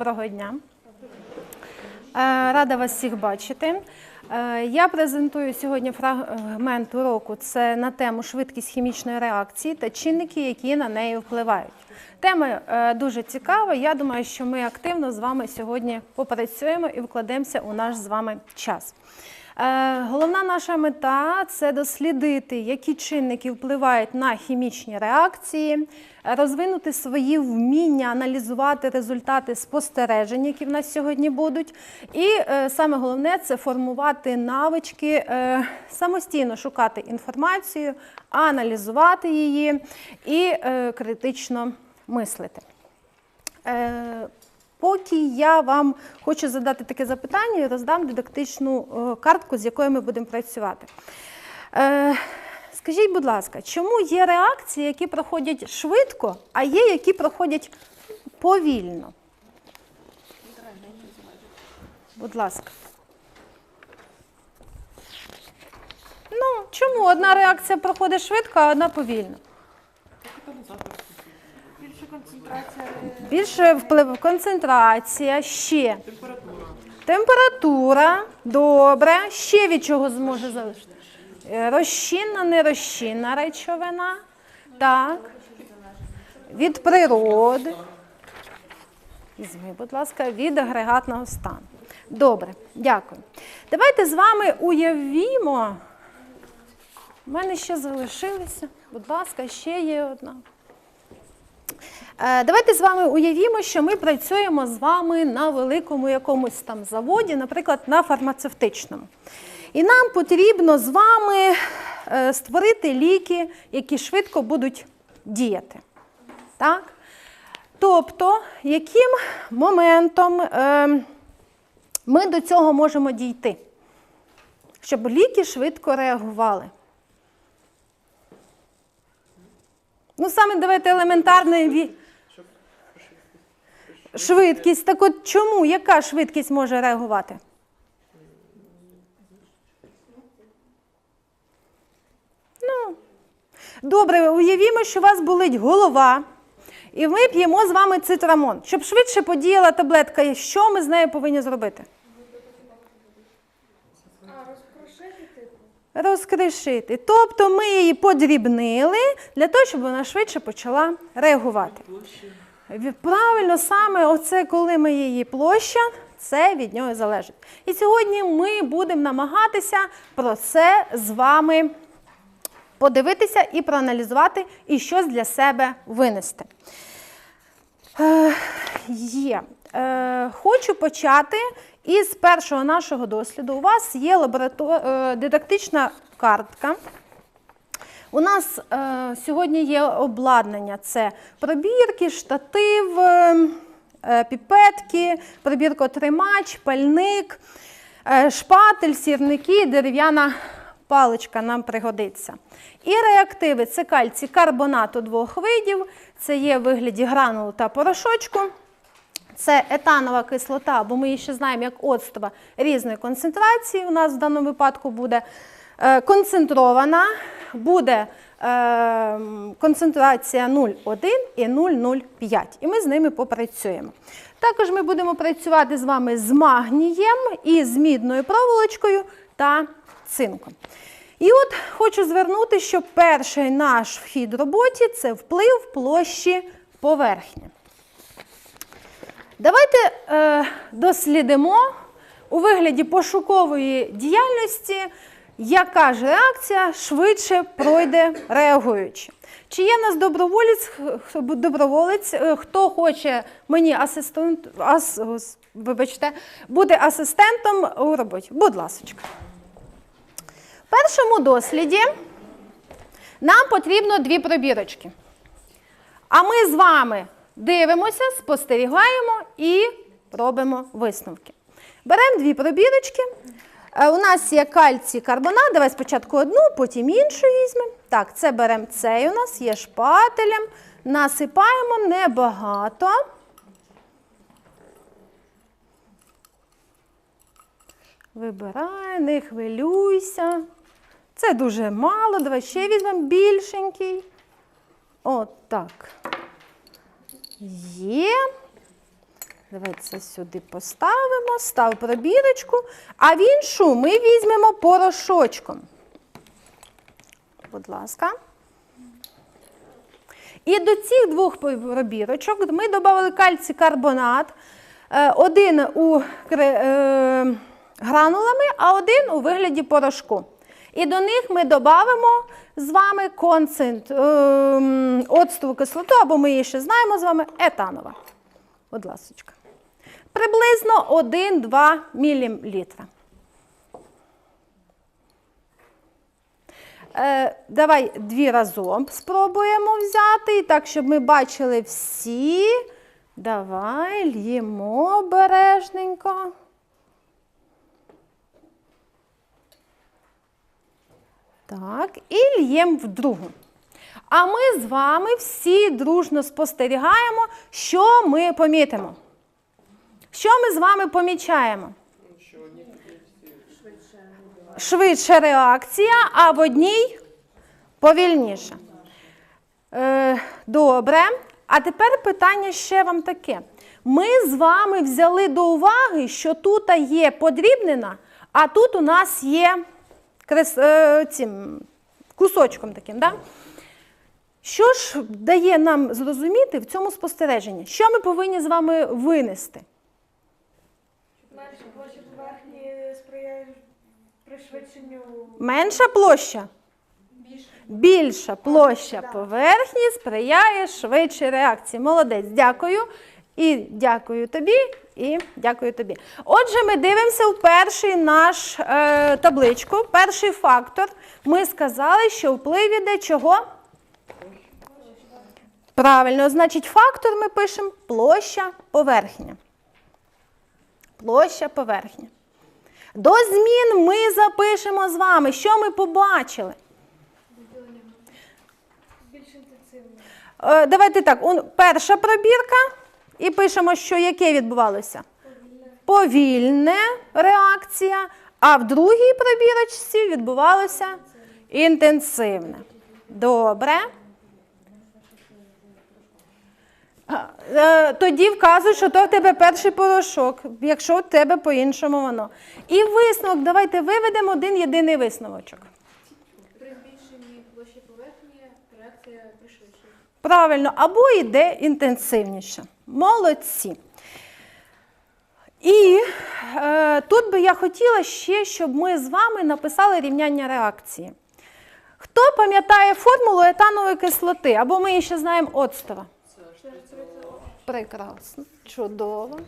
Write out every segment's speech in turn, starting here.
доброго дня. Е, Рада вас всіх бачити. Е, Я презентую сьогодні фрагмент уроку. Це на тему швидкість хімічної реакції та чинники, які на неї впливають. Тема е, дуже цікава. Я думаю, що ми активно з вами сьогодні попрацюємо і вкладемося у наш з вами час. Е, Головна наша мета це дослідити, які чинники впливають на хімічні реакції, розвинути свої вміння аналізувати результати спостережень, які в нас сьогодні будуть. І е, саме головне це формувати навички, е, самостійно шукати інформацію, аналізувати її і критично мислити. Поки я вам хочу задати таке запитання і роздам дидактичну е, картку, з якою ми будемо працювати. Е, Скажіть, будь ласка, чому є реакції, які проходять швидко, а є, які проходять повільно? Будь ласка. Ну, чому одна реакція проходить швидко, а одна повільно? Більше концентрація. Більше вплив концентрація, ще. Температура, добре. Ще від чого зможе залишити? Е, Розчинна, нерозчинна речовина. Так. Від природи. Візьми, будь ласка, від агрегатного стану. Добре, дякую. Давайте з вами уявімо. У мене ще залишилися. Будь ласка, ще є одна. Е, Давайте з вами уявімо, що ми працюємо з вами на великому якомусь там заводі, наприклад, на фармацевтичному. І нам потрібно з вами е, створити ліки, які швидко будуть діяти. Так? Тобто, яким моментом е, ми до цього можемо дійти, щоб ліки швидко реагували? Ну, саме давайте елементарний. Швидкість. Так от чому? Яка швидкість може реагувати? Ну, добре, уявімо, що у вас болить голова, і ми п'ємо з вами цитрамон. Щоб швидше подіяла таблетка, що ми з нею повинні зробити? Типу. Розкришити. Тобто ми її подрібнили для того, щоб вона швидше почала реагувати. Правильно, саме оце, коли ми її площа, це від нього залежить. І сьогодні ми будемо намагатися про це з вами подивитися і проаналізувати, і щось для себе винести. Е, є. Е, хочу почати із першого нашого досліду. У вас є лаборатор... е, дидактична картка. У нас е, сьогодні є обладнання: це пробірки, штатив, е, е, піпетки, пробіркотримач, пальник, е, шпатель, сірники, дерев'яна паличка нам пригодиться. І реактиви це кальцій карбонату двох видів, це є в вигляді гранулу та порошочку. Це етанова кислота, бо ми її ще знаємо як оцтова різної концентрації. У нас в даному випадку буде концентрована, буде е, концентрація 0,1 і 0,05. І ми з ними попрацюємо. Також ми будемо працювати з вами з магнієм і з мідною проволочкою та цинком. І от хочу звернути, що перший наш вхід роботі це вплив площі поверхні. Давайте е, дослідимо у вигляді пошукової діяльності, яка ж реакція швидше пройде реагуючи. Чи є нас доброволець, доброволець е, хто хоче мені асистент, ас, вибачте, бути асистентом у роботі? Будь ласка. В першому досліді нам потрібно дві пробірочки. А ми з вами дивимося, спостерігаємо і робимо висновки. Беремо дві пробірочки. Е, У нас є кальцій карбонат. Давай спочатку одну, потім іншу візьмемо. Так, це беремо цей у нас є шпателем. Насипаємо небагато. Вибирай, не хвилюйся. Це дуже мало. Давай ще візьмемо більшенький. От так. Є. Давайте сюди поставимо, став пробірочку, а в іншу ми візьмемо порошочком. Будь ласка. І до цих двох пробірочок ми додали кальцій карбонат. Е, Один у е, гранулами, а один у вигляді порошку. І до них ми додамо з вами концент, е, оцтову кислоту, або ми її ще знаємо з вами, етанова. Будь ласочка. Приблизно 1-2 мл. Е, давай дві разом спробуємо взяти, так, щоб ми бачили всі. Давай л'ємо обережненько. Так, і л'ємо в другу. А ми з вами всі дружно спостерігаємо, що ми помітимо. Що ми з вами помічаємо? Швидша реакція, а в одній повільніше. Е, добре. А тепер питання ще вам таке. Ми з вами взяли до уваги, що тут є подрібнена, а тут у нас є крес, е, цим, кусочком таким. Да? Що ж дає нам зрозуміти в цьому спостереженні? Що ми повинні з вами винести? Менше площа поверхні сприяє пришвидшенню Менша площа? Більша площа поверхні сприяє швидшій реакції. Молодець, дякую. І дякую тобі, і дякую тобі. Отже, ми дивимося в перший наш е, табличку. Перший фактор. Ми сказали, що вплив іде чого? Правильно, значить, фактор ми пишемо площа поверхня. Площа поверхня. До змін ми запишемо з вами, що ми побачили. Е, Давайте так, перша пробірка, і пишемо, що яке відбувалося? Повільне реакція, а в другій пробірочці відбувалося інтенсивне. Добре. А, е, Тоді вказуй, що то в тебе перший порошок, якщо в тебе по-іншому воно. І висновок, давайте виведемо один єдиний висновочок. При збільшенні площі поверхні реакція пришвидшує. Правильно, або йде інтенсивніше. Молодці. І е, тут би я хотіла ще, щоб ми з вами написали рівняння реакції. Хто пам'ятає формулу етанової кислоти? Або ми її ще знаємо оцтова? Прекрасно, чудово.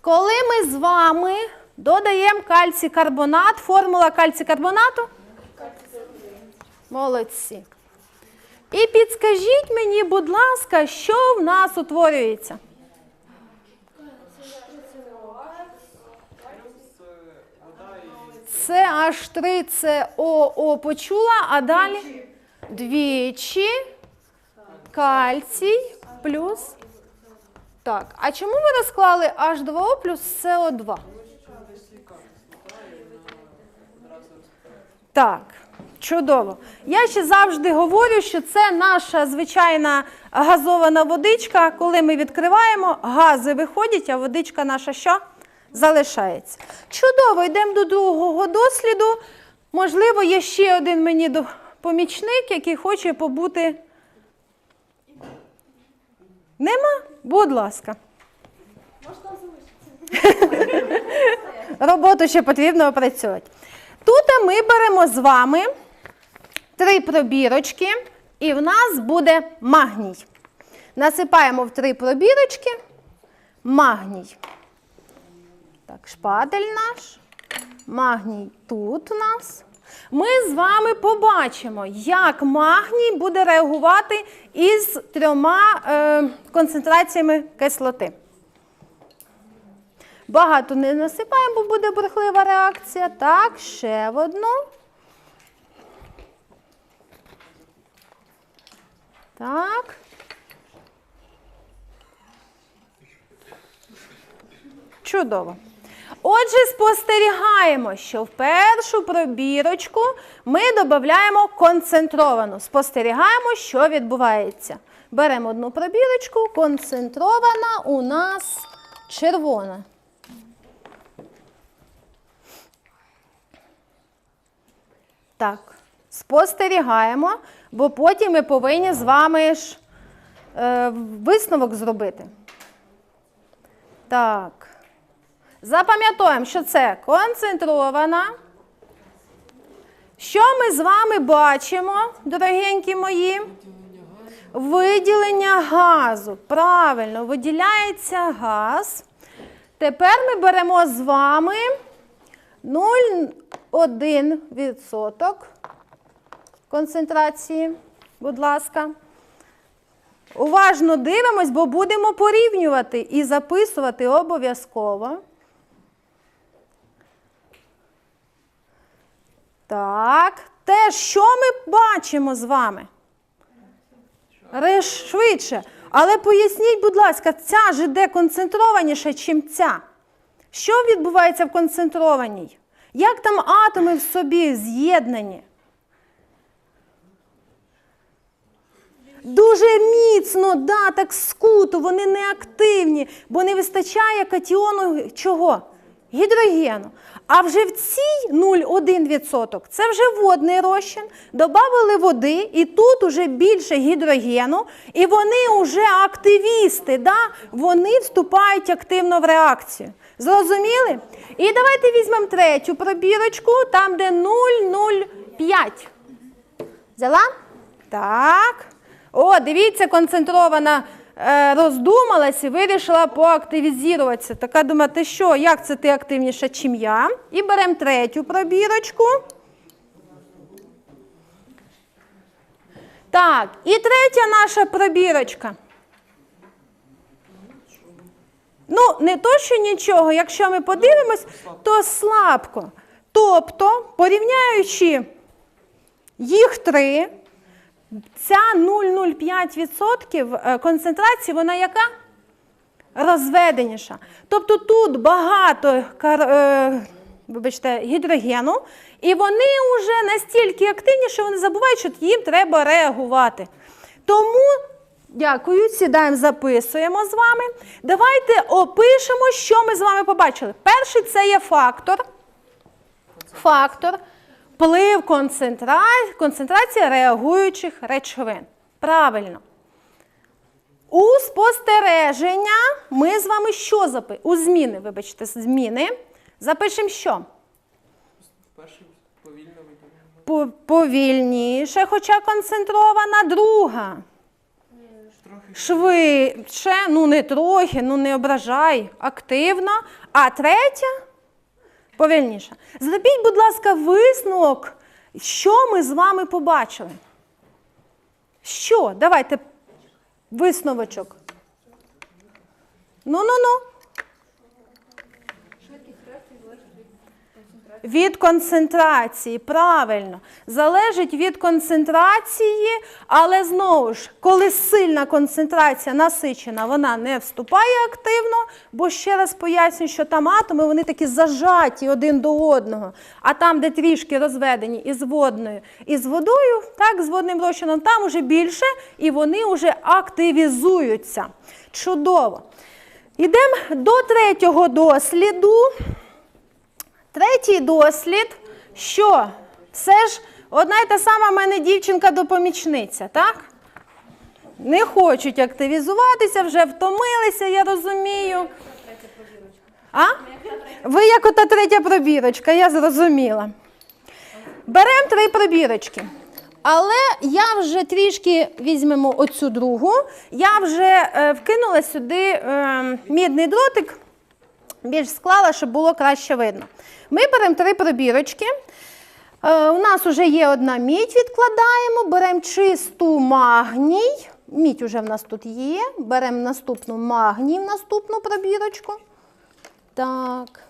Коли ми з вами додаємо кальцій карбонат, формула кальцій карбонату? Молодці. І підскажіть мені, будь ласка, що в нас утворюється? Це H3 це ОО почула, а далі двічі кальцій плюс. Так, а чому ви розклали H2O плюс СО2? Так, чудово. Я ще завжди говорю, що це наша звичайна газована водичка. Коли ми відкриваємо, гази виходять, а водичка наша що? Залишається. Чудово, йдемо до другого досліду. Можливо, є ще один мені помічник, який хоче побути. Нема? Будь ласка. Роботу ще потрібно опрацьовувати. Тут ми беремо з вами три пробірочки, і в нас буде магній. Насипаємо в три пробірочки магній. Так, шпатель наш. Магній тут у нас. Ми з вами побачимо, як магній буде реагувати із трьома е, концентраціями кислоти. Багато не насипаємо, бо буде бурхлива реакція. Так, ще в одну. Так. Чудово. Отже, спостерігаємо, що в першу пробірочку ми додаємо концентровану. Спостерігаємо, що відбувається. Беремо одну пробірочку, концентрована у нас червона. Так, спостерігаємо, бо потім ми повинні з вами ж е, висновок зробити. Так. Запам'ятаємо, що це концентрована. Що ми з вами бачимо, дорогенькі мої? Виділення газу. Правильно, виділяється газ. Тепер ми беремо з вами 0,1% концентрації, будь ласка. Уважно дивимось, бо будемо порівнювати і записувати обов'язково. Так, теж що ми бачимо з вами? Реш швидше. Але поясніть, будь ласка, ця ж іде концентрованіша, чим ця. Що відбувається в концентрованій? Як там атоми в собі з'єднані? Дуже міцно, да, так скуто, вони не активні, бо не вистачає катіону чого? Гідрогену. А вже в цій 0,1% це вже водний розчин, додали води, і тут уже більше гідрогену, і вони вже активісти, да? вони вступають активно в реакцію. Зрозуміли? І давайте візьмемо третю пробірочку, там де 0,05. Взяла? Так. О, дивіться, концентрована роздумалась і вирішила поактивізуватися. Така думає, ти що, як це ти активніша, чим я? І беремо третю пробірочку. Так, і третя наша пробірочка. Ну, не то, що нічого, якщо ми подивимось, то слабко. Тобто, порівняючи їх три, ця 0,05% е, концентрації, вона яка? Розведеніша. Тобто тут багато е, вибачте, гідрогену, і вони вже настільки активні, що вони забувають, що їм треба реагувати. Тому, дякую, сідаємо, записуємо з вами. Давайте опишемо, що ми з вами побачили. Перший це є фактор. Фактор вплив концентра... концентрація реагуючих речовин. Правильно. У спостереження ми з вами що запишемо? У зміни, вибачте, зміни. Запишемо що? Повільніше, хоча концентрована, друга. Швидше, ну не трохи, ну не ображай, активно. А третя повільніше. Зробіть, будь ласка, висновок, що ми з вами побачили. Що? Давайте висновочок. Ну-ну-ну. Швидкість реакції залежить від концентрації. Від концентрації, правильно. Залежить від концентрації, але знову ж, коли сильна концентрація насичена, вона не вступає активно, бо ще раз пояснюю, що там атоми вони такі зажаті один до одного. А там, де трішки розведені із водною і з водою, так, з водним розчином, там уже більше, і вони вже активізуються. Чудово. Йдемо до третього досліду. Третій дослід, що все ж одна й та сама в мене дівчинка-допомічниця, так? Не хочуть активізуватися, вже втомилися, я розумію. А? Ви як ота третя пробірочка, я зрозуміла. Беремо три пробірочки. Але я вже трішки візьмемо оцю другу. Я вже е, вкинула сюди е, мідний дротик більш склала, щоб було краще видно. Ми беремо три пробірочки. Е, у нас вже є одна мідь, відкладаємо, беремо чисту магній. Мідь вже в нас тут є. Беремо наступну магній в наступну пробірочку. Так.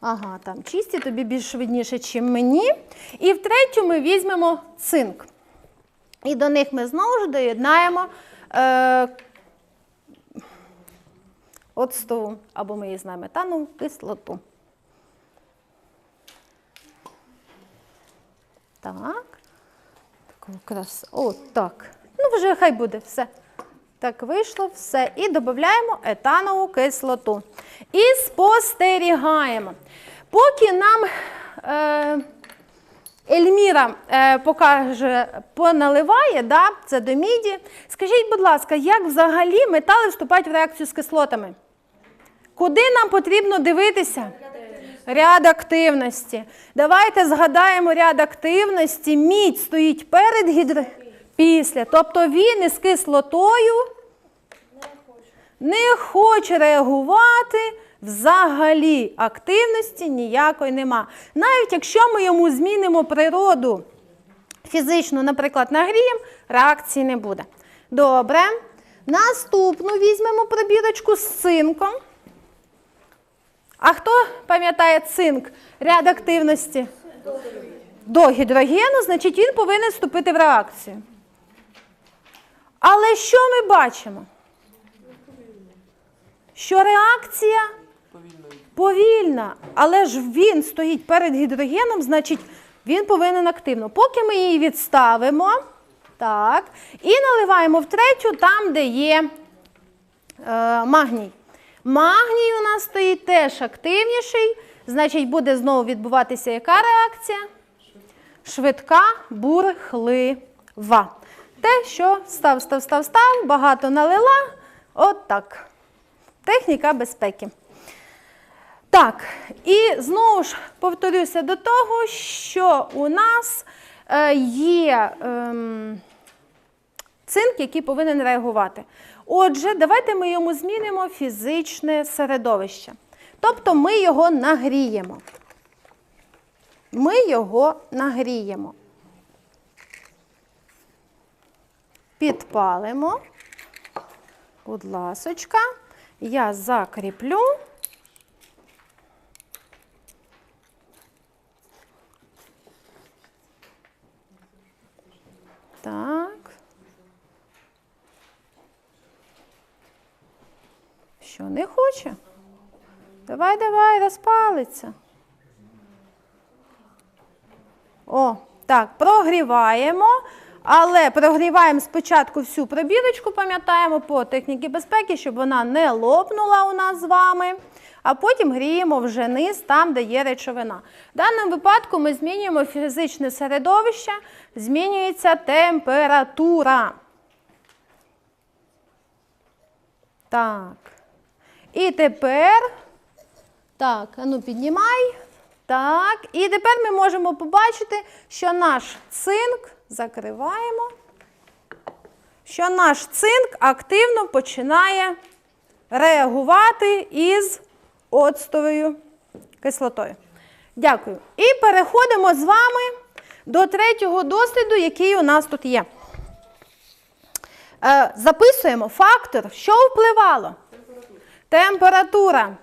Ага, там чисті, тобі більш видніше, ніж мені. І в третю ми візьмемо цинк. І до них ми знову ж доєднаємо е, оцтову, або ми її знаємо метанову кислоту. Так. Крас. О, так. Ну, вже хай буде все. Так, вийшло все. І додаємо етанову кислоту. І спостерігаємо. Поки нам е, Ельміра е, покаже, поналиває, да, це до міді. Скажіть, будь ласка, як взагалі метали вступають в реакцію з кислотами? Куди нам потрібно дивитися? Ряд активності. Давайте згадаємо ряд активності. Мідь стоїть перед гідро... після. Тобто він із кислотою не хоче реагувати. Взагалі активності ніякої нема. Навіть якщо ми йому змінимо природу фізично, наприклад, нагріємо, реакції не буде. Добре. Наступну візьмемо пробірочку з цинком. А хто пам'ятає цинк? Ряд активності? До гідрогену, значить він повинен вступити в реакцію. Але що ми бачимо? Що реакція повільна, але ж він стоїть перед гідрогеном, значить він повинен активно. Поки ми її відставимо, так, і наливаємо в третю, там, де є е, магній. Магній у нас стоїть теж активніший, значить буде знову відбуватися яка реакція? Швидка бурхлива. Те, що став, став, став, став, багато налила. От так. Техніка безпеки. Так, і знову ж повторюся до того, що у нас е, є ем, цинк, який повинен реагувати. Отже, давайте ми йому змінимо фізичне середовище. Тобто ми його нагріємо. Ми його нагріємо. Підпалимо. Будь ласочка, я закріплю. Так. Що не хоче? Давай, давай, розпалиться. О, так, прогріваємо, але прогріваємо спочатку всю пробірочку, пам'ятаємо, по техніці безпеки, щоб вона не лопнула у нас з вами. А потім гріємо вже низ, там, де є речовина. В даному випадку ми змінюємо фізичне середовище, змінюється температура. Так. І тепер. Так, а ну піднімай. Так. І тепер ми можемо побачити, що наш цинк закриваємо. Що наш цинк активно починає реагувати із оцтовою кислотою. Дякую. І переходимо з вами до третього досліду, який у нас тут є. Е, записуємо фактор, що впливало. Температура.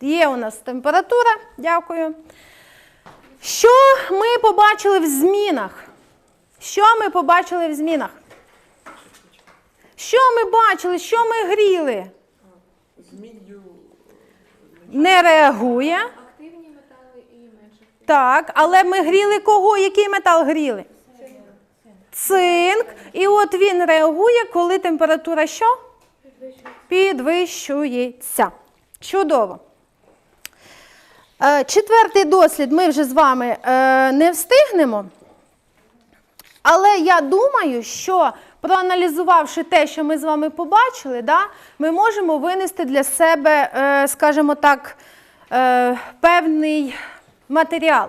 Є у нас температура, дякую. Що ми побачили в змінах? Що ми побачили в змінах? Що ми бачили, що ми гріли? З Не реагує. Активні метали і менш активні. Так, але ми гріли кого? Який метал гріли? Цинк. І от він реагує, коли температура що? Підвищується. Чудово. Е, Четвертий дослід ми вже з вами е, не встигнемо. Але я думаю, що проаналізувавши те, що ми з вами побачили, да, ми можемо винести для себе, е, скажімо так, певний матеріал.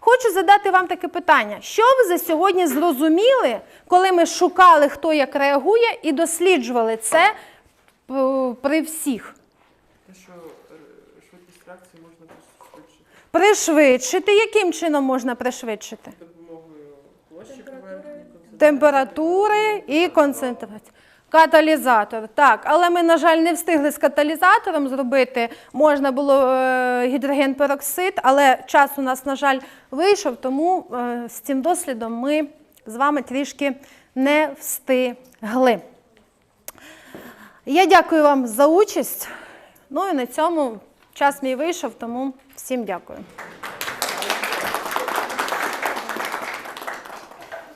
Хочу задати вам таке питання: що ви за сьогодні зрозуміли, коли ми шукали, хто як реагує, і досліджували це при всіх? те, що е, швидкість реакції можна пришвидшити Пришвидшити. Яким чином можна пришвидшити? допомогою площі. Температури і концентрації. Каталізатор. Так, але ми, на жаль, не встигли з каталізатором зробити. Можна було е, гідрогенпероксид, але час у нас, на жаль, вийшов, тому е, з цим дослідом ми з вами трішки не встигли. Я дякую вам за участь. Ну і на цьому час мій вийшов, тому всім дякую.